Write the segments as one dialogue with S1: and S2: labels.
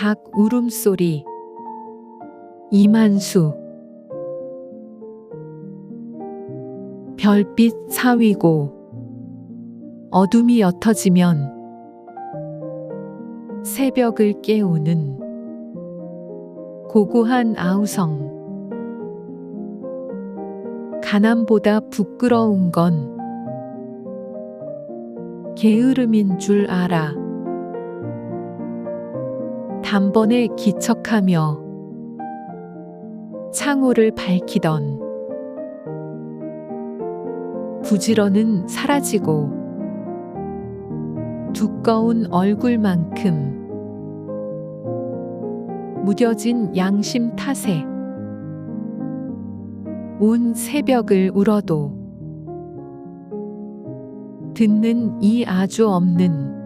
S1: 닭 울음소리. 이만수. 별빛 사위고. 어둠이 옅어지면 새벽을 깨우는 고고한 아우성. 가남보다 부끄러운 건 게으름인 줄 알아. 단번에 기척하며 창호를 밝히던 부지런은 사라지고 두꺼운 얼굴만큼 무뎌진 양심 탓에 온 새벽을 울어도 듣는 이 아주 없는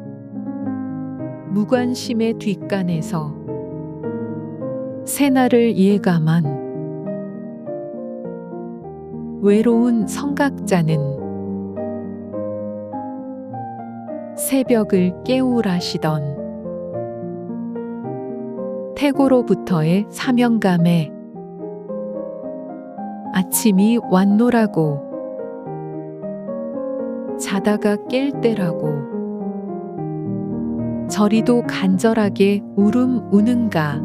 S1: 무관심의 뒷간에서 새날을 예감한 외로운 성각자는 새벽을 깨우라시던 태고로부터의 사명감에 아침이 왔노라고 자다가 깰 때라고 저리도 간절하게 울음 우는가